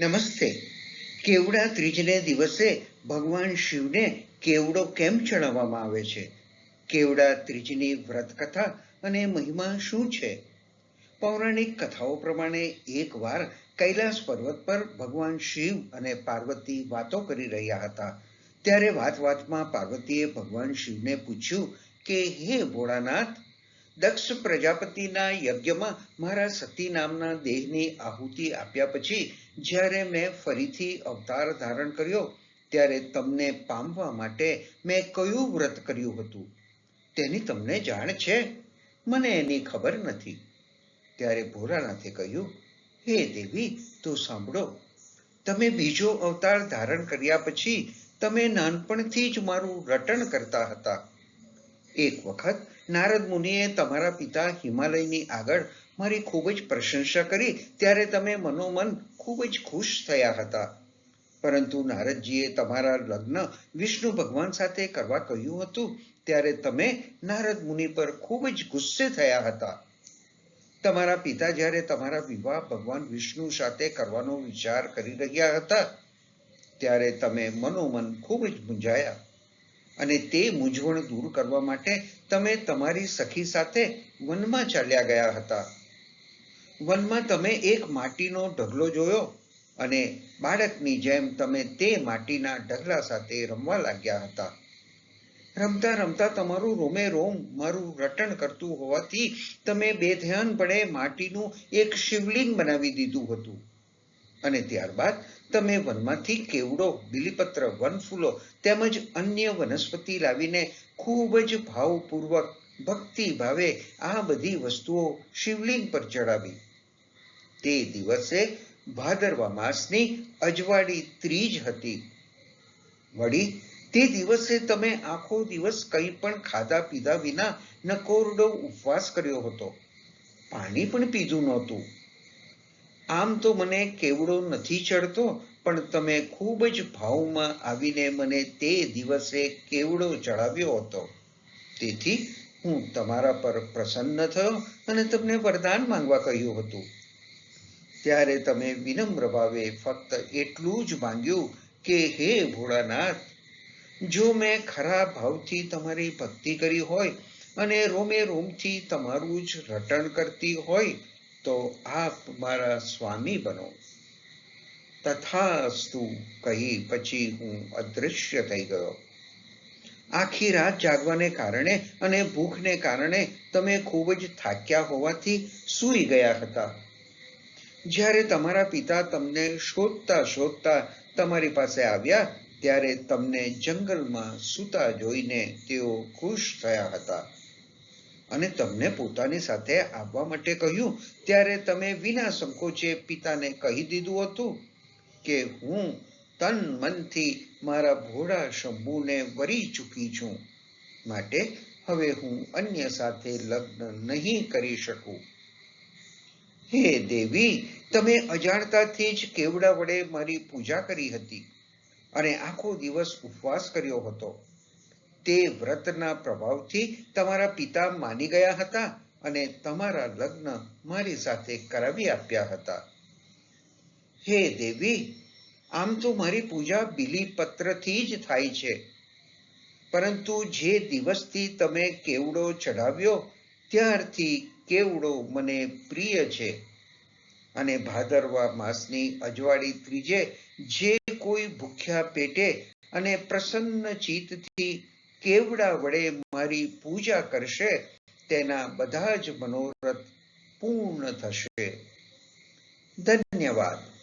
નમસ્તે. કેવડા ત્રીજને દિવસે ભગવાન શિવને કેવડો કેમ ચડાવવામાં આવે છે? કેવડા ત્રીજની વ્રત કથા અને મહિમા શું છે? પૌરાણિક કથાઓ પ્રમાણે એકવાર કૈલાસ પર્વત પર ભગવાન શિવ અને પાર્વતી વાતો કરી રહ્યા હતા. ત્યારે વાત વાતમાં પાર્વતીએ ભગવાન શિવને પૂછ્યું કે, હે ભોળાનાથ દક્ષ પ્રજાપતિના યજ્ઞમાં મારા સતી નામના દેહની આહુતિ આપ્યા પછી જ્યારે મેં ફરીથી અવતાર ધારણ કર્યો, ત્યારે તમને પામવા માટે મેં કયું વ્રત કર્યું હતું? તેની તમને જાણ છે? મને એની ખબર નથી. ત્યારે ભોળાનાથે કહ્યું, હે દેવી, તો સાંભળો. તમે બીજો અવતાર ધારણ કર્યા પછી તમે નાનપણથી જ મારું રટણ કરતા હતા. એક વખત નારદ મુનિએ તમારા પિતા હિમાલયની આગળ મારી ખૂબ જ પ્રશંસા કરી, ત્યારે તમે મનોમન ખૂબ જ ખુશ થયા હતા. પરંતુ નારદજીએ તમારા લગ્ન વિષ્ણુ ભગવાન સાથે કરવા કહ્યું હતું, ત્યારે તમે નારદ મુનિ પર ખૂબ જ ગુસ્સે થયા હતા. તમારા પિતા જ્યારે તમારા વિવાહ ભગવાન વિષ્ણુ સાથે કરવાનો વિચાર કરી રહ્યા હતા, ત્યારે તમે મનોમન ખૂબ જ મૂંઝાયા. અને તે મૂંઝવણ દૂર કરવા માટે તમે તમારી સખી સાથે વનમાં ચાલ્યા ગયા હતા. વનમાં તમે એક માટીનો ઢગલો જોયો અને બાળકની જેમ તમે તે માટીના ઢગલા સાથે રમવા લાગ્યા હતા. રમતા રમતા તમારું રોમે રોમ મારું રટણ કરતું હોવાથી તમે બેધ્યાનપણે માટીનું એક શિવલિંગ બનાવી દીધું હતું. અને ત્યારબાદ તમે વનમાંથી કેવડો બિલીપત્ર, વનફૂલો તેમજ અન્ય વનસ્પતિ લાવીને ખૂબ જ ભાવપૂર્વક ભક્તિ ભાવે આ બધી વસ્તુઓ શિવલિંગ પર ચડાવી. તે દિવસે ભાદરવા માસની અજવાળી ત્રીજ હતી. વળી તે દિવસે તમે આખો દિવસ કંઈ પણ ખાધા પીધા વિના નકોરડો ઉપવાસ કર્યો હતો. પાણી પણ પીધું નહોતું. આમ તો મને કેવડો નથી ચડતો, પણ તમે ખૂબ જ ભાવમાં આવીને મને તે દિવસે કેવડો ચડાવ્યો હતો. તેથી હું તમારા પર પ્રસન્ન થયો અને તમને વરદાન માંગવા કહ્યું હતું. ત્યારે તમે વિનમ્ર ભાવે ફક્ત એટલું જ માંગ્યું કે, હે ભોળાનાથ, જો મેં ખરા ભાવથી તમારી ભક્તિ કરી હોય અને રોમે રોમથી તમારું જ રટણ કરતી હોય તો આપ મારા સ્વામી બનો. તથાસ્તુ કહી પછી હું અદૃશ્ય થઈ ગયો. આખી રાત જાગવાને કારણે અને ભૂખને કારણે તમે ખૂબ જ થાક્યા હોવાથી સૂઈ ગયા હતા. જ્યારે તમારા પિતા તમને શોધતા શોધતા તમારી પાસે આવ્યા, ત્યારે તમને જંગલમાં સૂતા જોઈને તેઓ ખુશ થયા હતા. અને તમને પોતાની સાથે આવવા માટે કહ્યું, ત્યારે તમે વિના સંકોચે પિતાને કહી દીધું હતું કે હું તન મનથી મારા ભોળા શંભુને વરી ચૂકી છું. માટે હવે હું અન્ય સાથે લગ્ન નહીં કરી શકું. હે દેવી, તમે અજાણતાથી જ કેવડા વડે મારી પૂજા કરી હતી અને આખો દિવસ ઉપવાસ કર્યો હતો. તે વ્રતના પ્રભાવથી તમારા પિતા માની ગયા હતા અને તમારા લગ્ન મારી સાથે કરાવી આપ્યા હતા. હે દેવી, આમ તો મારી પૂજા બિલીપત્રથી જ થાય છે. પરંતુ જે દિવસથી તમે કેવડો ચઢાવ્યો, ત્યારથી કેવડો મને પ્રિય છે. અને ભાદરવા માસની અજવાળી ત્રીજે જે કોઈ ભૂખ્યા પેટે અને પ્રસન્ન ચિત્તથી કેવડા વડે મારી પૂજા કરશે તેના બધા જ મનોરથ પૂર્ણ થશે. ધન્યવાદ.